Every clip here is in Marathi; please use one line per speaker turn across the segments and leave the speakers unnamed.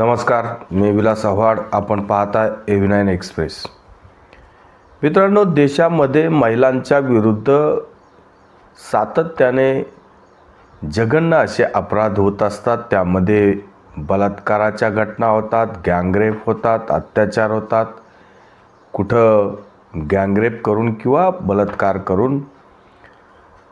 नमस्कार मी विलास आव्हाड. आपण पाहता ए नाईन एक्सप्रेस मित्रांनो देशामध्ये महिलांच्या विरुद्ध सातत्याने जघन्य असे अपराध होत असतात. त्यामध्ये बलात्काराच्या घटना होतात गँगरेप होतात अत्याचार होतात. कुठं गँगरेप करून किंवा बलात्कार करून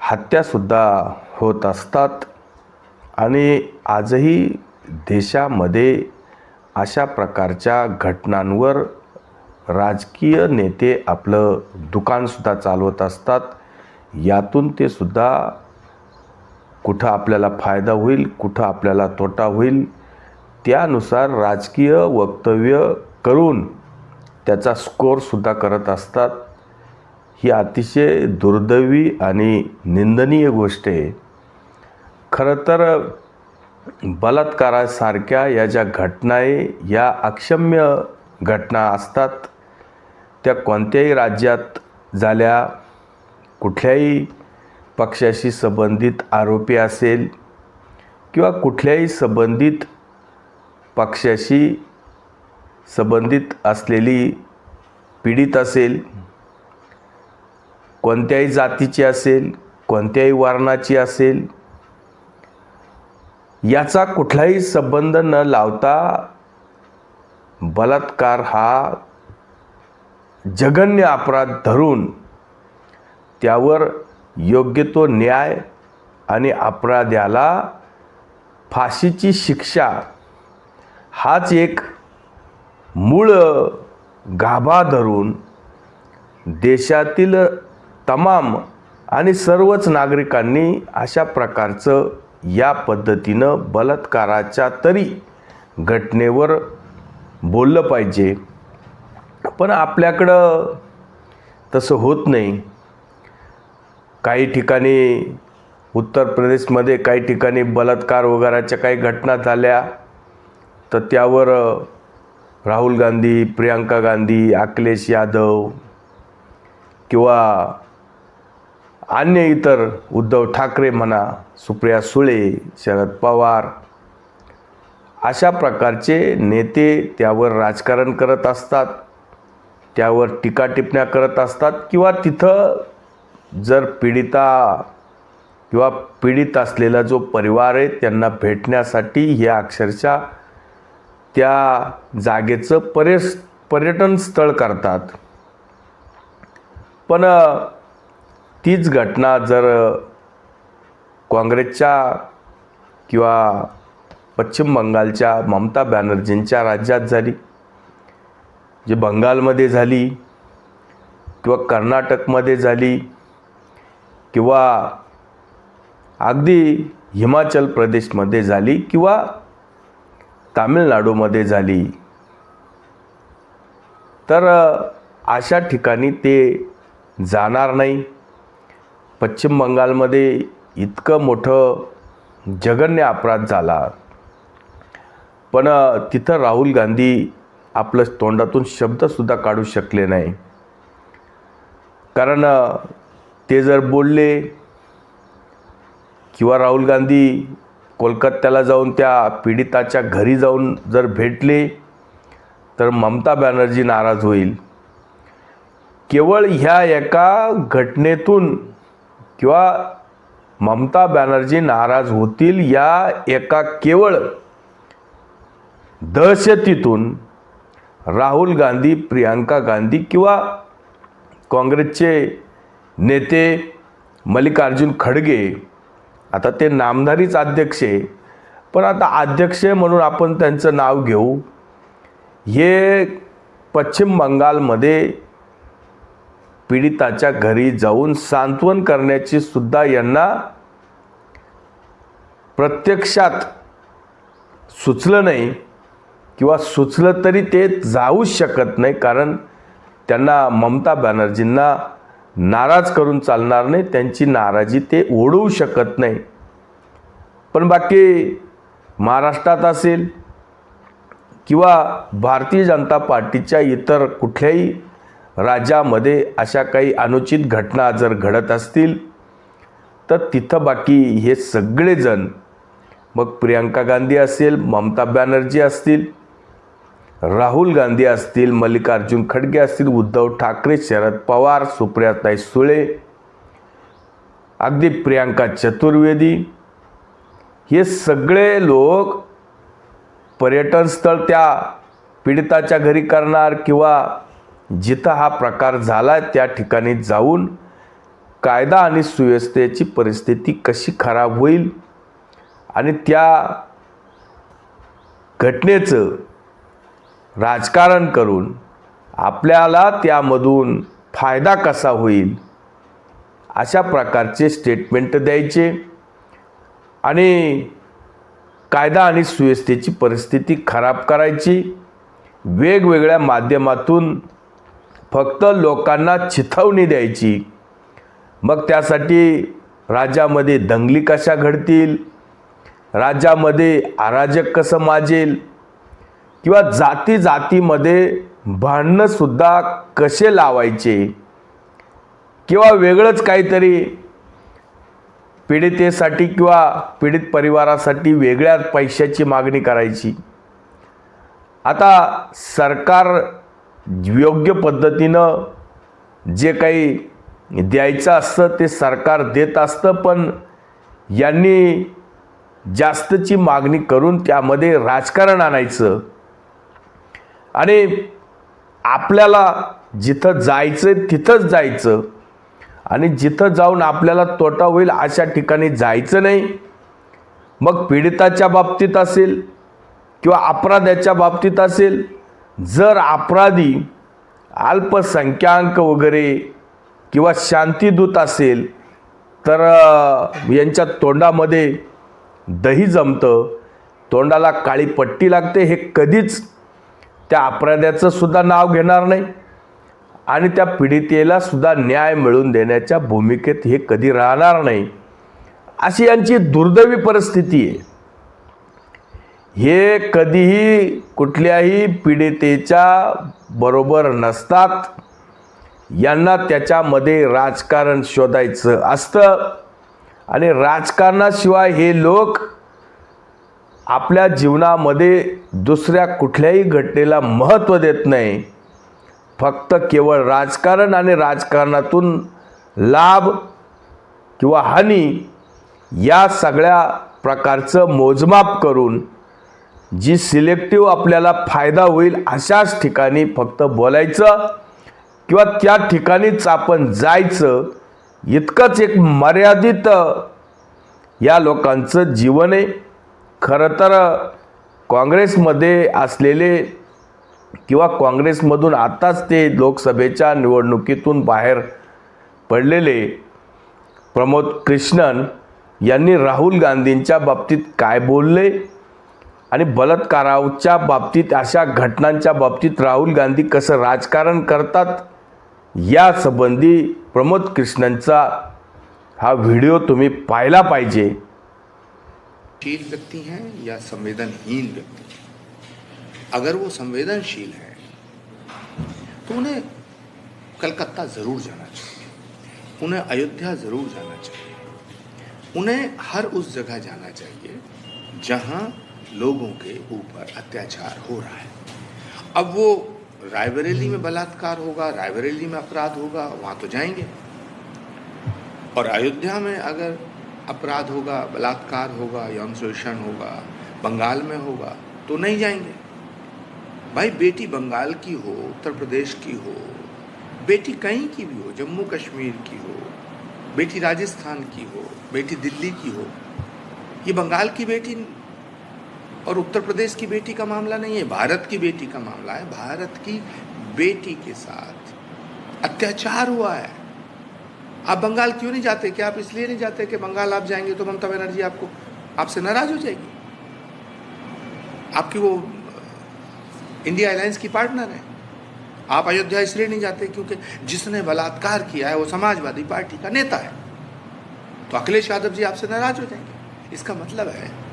हत्यासुद्धा होत असतात. आणि आजही देशामध्ये अशा प्रकारच्या घटनांवर राजकीय नेते आपलं दुकानसुद्धा चालवत असतात. यातून ते सुद्धा कुठं आपल्याला फायदा होईल कुठं आपल्याला तोटा होईल त्यानुसार राजकीय वक्तव्य करून त्याचा स्कोअरसुद्धा करत असतात. ही अतिशय दुर्दैवी आणि निंदनीय गोष्ट आहे. खरं तर बलात्कारासारख्या या ज्या घटना आहे या अक्षम्य घटना असतात त्या कोणत्याही राज्यात झाल्या कुठल्याही पक्षाशी संबंधित आरोपी असेल किंवा कुठल्याही संबंधित पक्षाशी संबंधित असलेली पीडित असेल कोणत्याही जातीची असेल कोणत्याही वर्णाची असेल याचा कुठलाही संबंध न लावता बलात्कार हा जघन्य अपराध धरून त्यावर योग्य तो न्याय आणि अपराध्याला फाशीची शिक्षा हाच एक मूळ गाभा धरून देशातील तमाम आणि सर्वच नागरिकांनी अशा प्रकारचं या पद्धतीनं बलात्काराच्या तरी घटनेवर बोललं पाहिजे. पण आपल्याकडं तसं होत नाही. काही ठिकाणी उत्तर प्रदेशमध्ये काही ठिकाणी बलात्कार वगैरेच्या काही घटना झाल्या तर त्यावर राहुल गांधी प्रियांका गांधी अखिलेश यादव किंवा अन्य इतर उद्धव ठाकरे म्हणा सुप्रिया सुळे शरद पवार अशा प्रकारचे नेते त्यावर राजकारण करत असतात त्यावर टीका टिप्पण्या करत असतात किंवा तिथं जर पीडिता किंवा पीडित असलेला जो परिवार आहे त्यांना भेटण्यासाठी हे अक्षरशः त्या जागेचं पर्यस पर्यटन स्थळ करतात. पण तीच घटना जर काँग्रेसच्या किंवा पश्चिम बंगालच्या ममता बॅनर्जींच्या राज्यात झाली जे बंगालमध्ये झाली किंवा कर्नाटकमध्ये झाली किंवा अगदी हिमाचल प्रदेशमध्ये झाली किंवा तामिळनाडूमध्ये झाली तर अशा ठिकाणी ते जाणार नाही. पश्चिम बंगालमध्ये इतकं मोठं जघन्य अपराध झाला. पण तिथं राहुल गांधी आपलं तोंडातून शब्दसुद्धा काढू शकले नाही. कारण ते जर बोलले किंवा राहुल गांधी कोलकात्याला जाऊन त्या पीडिताच्या घरी जाऊन जर भेटले तर ममता बॅनर्जी नाराज होईल. केवळ ह्या एका घटनेतून किंवा ममता बॅनर्जी नाराज होतील या एका केवळ दहशतीतून राहुल गांधी प्रियांका गांधी किंवा काँग्रेसचे नेते मल्लिकार्जुन खडगे आता ते नामधारीच अध्यक्ष आहे. पण आता अध्यक्ष म्हणून आपण त्यांचं नाव घेऊ. हे पश्चिम बंगालमध्ये पीडिताच्या घरी जाऊन सांत्वन करण्याची सुद्धा यांना प्रत्यक्षात सुचलं नाही किंवा सुचलं तरी ते जाऊच शकत नाही कारण त्यांना ममता बॅनर्जींना नाराज करून चालणार नाही त्यांची नाराजी ते ओढवू शकत नाही. पण बाकी महाराष्ट्रात असेल किंवा भारतीय जनता पार्टीच्या इतर कुठल्याही राज्यामध्ये अशा काही अनुचित घटना जर घडत असतील तर तिथं बाकी हे सगळेजण मग प्रियंका गांधी असेल ममता बॅनर्जी असतील राहुल गांधी असतील मल्लिकार्जुन खडगे असतील उद्धव ठाकरे शरद पवार सुप्रियाताई सुळे अगदी प्रियांका चतुर्वेदी हे सगळे लोक पर्यटन स्थळ त्या पीडिताच्या घरी करणार किंवा जिथं हा प्रकार झाला त्या ठिकाणी जाऊन कायदा आणि सुव्यवस्थेची परिस्थिती कशी खराब होईल आणि त्या घटनेचं राजकारण करून आपल्याला त्यामधून फायदा कसा होईल अशा प्रकारचे स्टेटमेंट द्यायचे आणि कायदा आणि सुव्यवस्थेची परिस्थिती खराब करायची. वेगवेगळ्या माध्यमातून फक्त लोकांना चिथवणी द्यायची. मग त्यासाठी राज्यामध्ये दंगली कशा घडतील? राज्यामध्ये अराजक कसं माजेल? किंवा जाती जातीमध्ये भांडणंसुद्धा कसे लावायचे? किंवा वेगळंच काहीतरी? पीडितेसाठी किंवा पीडित परिवारासाठी वेगळ्या पैशाची मागणी करायची. आता सरकार योग्य पद्धतीनं जे काही द्यायचं असतं ते सरकार देत असतं पण यांनी जास्तची मागणी करून त्यामध्ये राजकारण आणायचं. आणि आपल्याला जिथं जायचं तिथंच जायचं. आणि जिथं जाऊन आपल्याला तोटा होईल अशा ठिकाणी जायचं नाही. मग पीडिताच्या बाबतीत असेल किंवा अपराध्याच्या बाबतीत असेल जर अपराधी अल्पसंख्याक वगैरे किंवा शांतीदूत असेल तर यांच्या तोंडामध्ये दही जमतं. तोंडाला काळी पट्टी लागते. हे कधीच त्या अपराध्याचं सुद्धा नाव घेणार नाही. आणि त्या पीडितेला सुद्धा न्याय मिळवून देण्याच्या भूमिकेत हे कधी राहणार नाही. अशी यांची दुर्दैवी परिस्थिती आहे. हे कधीही कुठल्याही पीडितेच्या बरोबर नसतात. यांना त्याच्यामध्ये राजकारण शोधायचं असतं. आणि राजकारणाशिवाय हे लोक आपल्या जीवनामध्ये दुसऱ्या कुठल्याही घटनेला महत्त्व देत नाही. फक्त केवळ राजकारण आणि राजकारणातून लाभ किंवा हानी या सगळ्या प्रकारचं मोजमाप करून जी सिलेक्टिव्ह आपल्याला फायदा होईल अशाच ठिकाणी फक्त बोलायचं किंवा त्या ठिकाणीच आपण जायचं इतकंच एक मर्यादित या लोकांचं जीवन आहे. खरं तर काँग्रेसमध्ये असलेले किंवा काँग्रेसमधून आत्ताच ते लोकसभेच्या निवडणुकीतून बाहेर पडलेले प्रमोद कृष्णन यांनी राहुल गांधींच्या बाबतीत काय बोलले? आणि बलात्काराच्या बाबतीत अशा घटनांच्या बाबतीत राहुल गांधी कसं राजकारण करतात या संबंधी प्रमोद कृष्णनचा हा व्हिडिओ तुम्ही पाहिला पाहिजे.
शील व्यक्ति हैं या संवेदनहीन व्यक्ति? हैं अगर वो संवेदनशील है तो उन्हें कलकत्ता जरूर जाना चाहिए। उन्हें अयोध्या जरूर जाना चाहिए। उन्हें हर उस जगह जाना चाहिए जहां लोगों के ऊपर अत्याचार हो रहा है। अब वो रायबरेली में बलात्कार होगा, रायबरेली में अपराध होगा, वहाँ तो जाएँगे। और अयोध्या में अगर अपराध होगा, बलात्कार होगा, यौन शोषण होगा, बंगाल में होगा तो नहीं जाएँगे। भाई, बेटी बंगाल की हो, उत्तर प्रदेश की हो, बेटी कहीं की भी हो, जम्मू कश्मीर की हो, बेटी राजस्थान की हो, बेटी दिल्ली की हो, ये बंगाल की बेटी और उत्तर प्रदेश की बेटी का मामला नहीं है, भारत की बेटी का मामला है। भारत की बेटी के साथ अत्याचार हुआ है। आप बंगाल क्यों नहीं जाते? क्या आप इसलिए नहीं जाते कि बंगाल आप जाएँगे तो ममता बनर्जी आपको, आपसे नाराज़ हो जाएगी? आपकी वो इंडिया अलायंस की पार्टनर है। आप अयोध्या इसलिए नहीं जाते क्योंकि जिसने बलात्कार किया है, वो समाजवादी पार्टी का नेता है। तो अखिलेश यादव जी आपसे नाराज़ हो जाएँगे। इसका मतलब है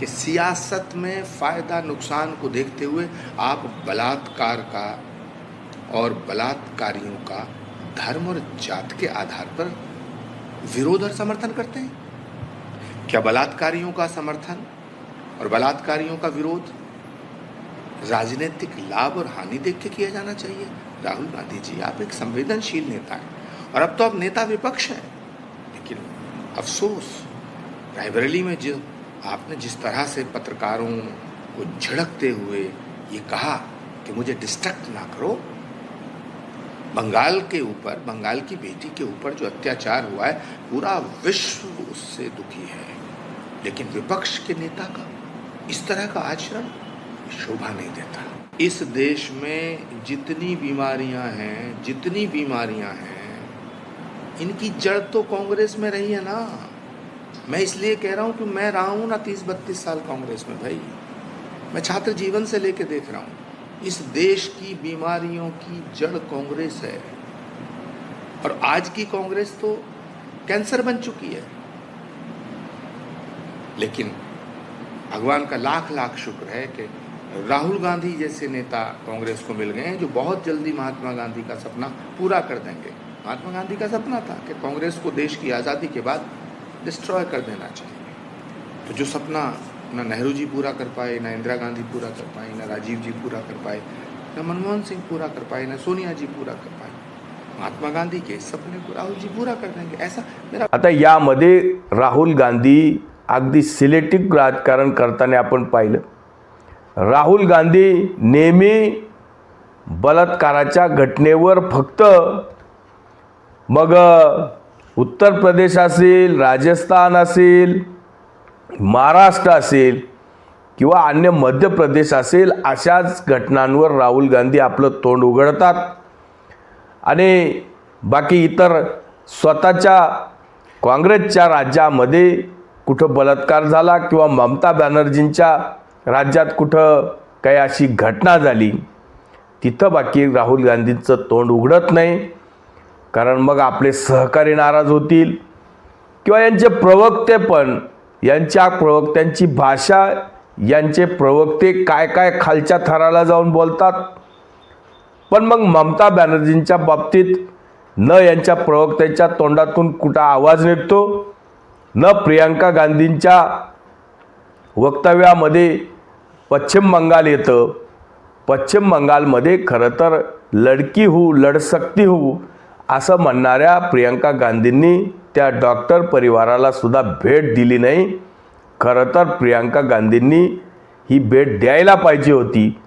कि सियासत में फ़ायदा नुकसान को देखते हुए आप बलात्कार का और बलात्कारियों का धर्म और जात के आधार पर विरोध और समर्थन करते हैं। क्या बलात्कारियों का समर्थन और बलात्कारियों का विरोध राजनीतिक लाभ और हानि देख के किया जाना चाहिए? राहुल गांधी जी, आप एक संवेदनशील नेता हैं और अब तो आप नेता विपक्ष हैं। लेकिन अफसोस, रायबरेली में जो आपने जिस तरह से पत्रकारों को झड़कते हुए ये कहा कि मुझे डिस्ट्रक्ट ना करो, बंगाल के ऊपर, बंगाल की बेटी के ऊपर जो अत्याचार हुआ है, पूरा विश्व उससे दुखी है। लेकिन विपक्ष के नेता का इस तरह का आचरण शोभा नहीं देता। इस देश में जितनी बीमारियाँ हैं, जितनी बीमारियाँ हैं, इनकी जड़ तो कांग्रेस में रही है ना। मैं इसलिए कह रहा हूँ कि मैं रहा हूँ ना तीस बत्तीस साल कांग्रेस में, भाई। मैं छात्र जीवन से लेके देख रहा हूँ। इस देश की बीमारियों की जड़ कांग्रेस है। और आज की कांग्रेस तो कैंसर बन चुकी है। लेकिन भगवान का लाख लाख शुक्र है कि राहुल गांधी जैसे नेता कांग्रेस को मिल गए हैं, जो बहुत जल्दी महात्मा गांधी का सपना पूरा कर देंगे। महात्मा गांधी का सपना था कि कांग्रेस को देश की आज़ादी के बाद डिस्ट्रॉय कर देना चाहिए। तो जो सपना ना नेहरू जी पूरा कर पाए ना इंदिरा गांधी पूरा कर पाए ना राजीव जी पूरा कर पाए ना मनमोहन सिंह पूरा कर पाए ना सोनिया जी पूरा कर पाए महात्मा गांधी के सपने को राहुल जी पूरा कर देंगे। ऐसा मेरा
आता यामध्ये राहुल गांधी अगदी सिलेटिक राजकारण करताना आपण पाहिलं. राहुल गांधी नेहमी बलात्काराच्या घटनेवर फक्त मग उत्तर प्रदेश असेल राजस्थान असेल महाराष्ट्र असेल किंवा अन्य मध्य प्रदेश असेल अशाच घटनांवर राहुल गांधी आपलं तोंड उघडतात. आणि बाकी इतर स्वतःच्या काँग्रेसच्या राज्यामध्ये कुठं बलात्कार झाला किंवा ममता बॅनर्जींच्या राज्यात कुठं काही अशी घटना झाली तिथं बाकी राहुल गांधींचं तोंड उघडत नाही. कारण मग आपले सहकारी नाराज होतील. किंवा यांचे प्रवक्ते पण यांच्या प्रवक्त्यांची भाषा यांचे प्रवक्ते काय काय खालच्या थराला जाऊन बोलतात. पण मग ममता बॅनर्जींच्या बाबतीत न यांच्या प्रवक्त्यांच्या तोंडातून कुठं आवाज निघतो न प्रियांका गांधींच्या वक्तव्यामध्ये पश्चिम बंगाल येतं. पश्चिम बंगालमध्ये खरं तर लडकी हो लडसक्ती हो असं म्हणणाऱ्या प्रियांका गांधींनी त्या डॉक्टर परिवाराला सुद्धा भेट दिली नाही. खरं तर प्रियांका गांधींनी ही भेट द्यायला पाहिजे होती.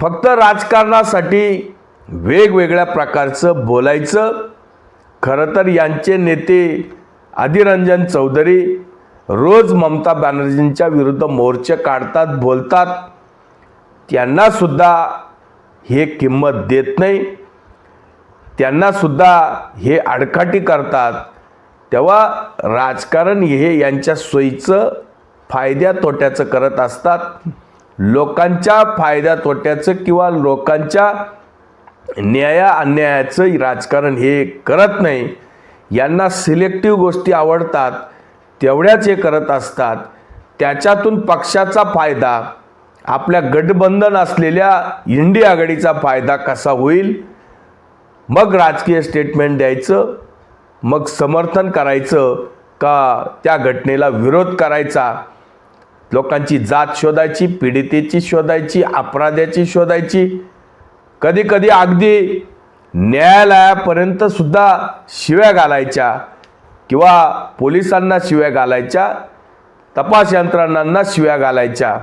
फक्त राजकारणासाठी वेगवेगळ्या प्रकारचं बोलायचं. खरं तर यांचे नेते अधिरंजन चौधरी रोज ममता बॅनर्जींच्या विरुद्ध मोर्चे काढतात बोलतात. त्यांनासुद्धा हे किंमत देत नाही. त्यांनासुद्धा हे आडकाठी करतात. तेव्हा राजकारण हे यांच्या सोयीचं फायद्या तोट्याचं करत असतात. लोकांच्या फायद्या तोट्याचं किंवा लोकांच्या न्याया अन्यायाचं राजकारण हे करत नाही. यांना सिलेक्टिव्ह गोष्टी आवडतात तेवढ्याच हे करत असतात. त्याच्यातून पक्षाचा फायदा आपल्या गठबंधन असलेल्या इंडिया आघाडीचा फायदा कसा होईल? मग राजकीय स्टेटमेंट द्यायचं मग समर्थन करायचं का त्या घटनेला विरोध करायचा? लोकांची जात शोधायची पीडितेची शोधायची अपराध्याची शोधायची. कधी कधी अगदी न्यायालयापर्यंत सुद्धा शिव्या घालायच्या किंवा पोलिसांना शिव्या घालायच्या तपास यंत्रणांना शिव्या घालायच्या.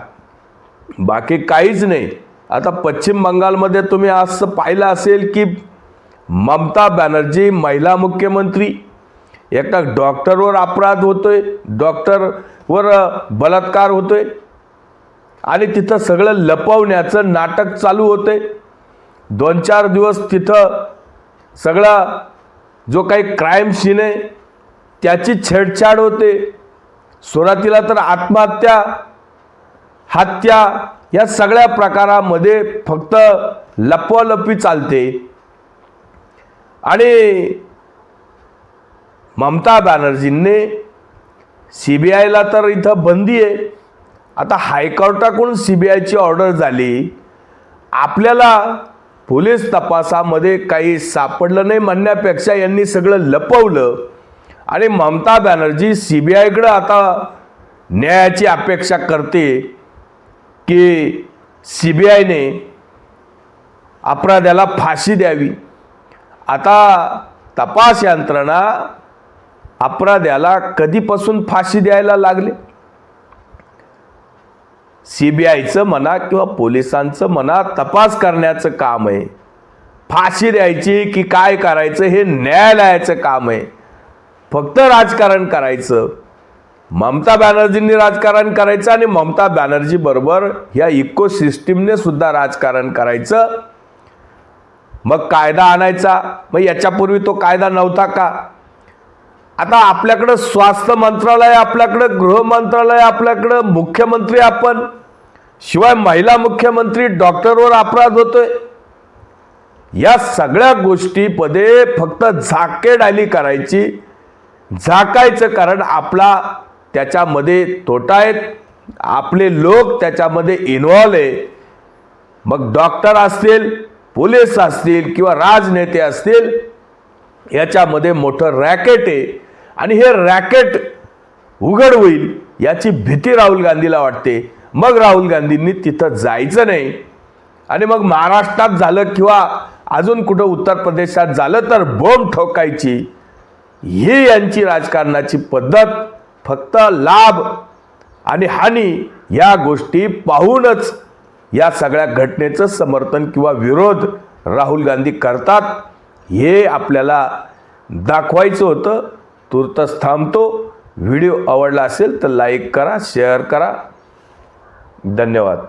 बाकी काहीच नाही. आता पश्चिम बंगालमध्ये तुम्ही असं पाहिलं असेल की ममता बॅनर्जी महिला मुख्यमंत्री. एका डॉक्टरवर अपराध होतोय डॉक्टरवर बलात्कार होतोय. आणि तिथं सगळं लपवण्याचं नाटक चालू होतंय. दोन चार दिवस तिथं सगळा जो काही क्राईम सीन आहे त्याची छेडछाड होते. सुरुवातीला तर आत्महत्या हत्या या सगळ्या प्रकारामध्ये फक्त लपवालपी चालते. आणि ममता बॅनर्जींनी सी बी आयला तर इथं बंदी आहे. आता हायकोर्टाकडून सी बी आयची ऑर्डर झाली. आपल्याला पोलीस तपासामध्ये काही सापडलं नाही म्हणण्यापेक्षा यांनी सगळं लपवलं. आणि ममता बॅनर्जी सी बी आयकडं आता न्यायाची अपेक्षा करते की सी बी आयने अपराध्याला फाशी द्यावी. आता तपास यंत्रणा अपराध्याला कधीपासून फाशी द्यायला लागले? सी बी आयचं म्हणा किंवा पोलिसांचं म्हणा तपास करण्याचं काम आहे. फाशी द्यायची की काय करायचं हे न्यायालयाचं काम आहे. फक्त राजकारण करायचं. ममता बॅनर्जींनी राजकारण करायचं आणि ममता बॅनर्जी बरोबर ह्या इको सिस्टीमने सुद्धा राजकारण करायचं. मग कायदा आणायचा. मग याच्यापूर्वी तो कायदा नव्हता का? आता आपल्याकडं स्वास्थ्य मंत्रालय आपल्याकडं गृह मंत्रालय आपल्याकडं मुख्यमंत्री आपण. शिवाय महिला मुख्यमंत्री डॉक्टरवर अपराध होतोय. या सगळ्या गोष्टीमध्ये फक्त झाकेडाली करायची. झाकायचं कारण आपला त्याच्यामध्ये तोटा आहेत. आपले लोक त्याच्यामध्ये इन्व्हॉल्व आहे. मग डॉक्टर असतील पोलीस असतील किंवा राजनेते असतील याच्यामध्ये मोठं रॅकेट आहे. आणि हे रॅकेट उघड होईल याची भीती राहुल गांधीला वाटते. मग राहुल गांधींनी तिथं जायचं नाही. आणि मग महाराष्ट्रात झालं किंवा अजून कुठं उत्तर प्रदेशात झालं तर बोंब ठोकायची. ही यांची राजकारणाची पद्धत फक्त लाभ आणि हानी या गोष्टी पाहूनच या सगळ्या घटनेचं समर्थन किंवा विरोध राहुल गांधी करतात हे आपल्याला दाखवायचं होतं. तुर्तच थांबतो. व्हिडिओ आवडला असेल तर लाईक करा शेअर करा. धन्यवाद.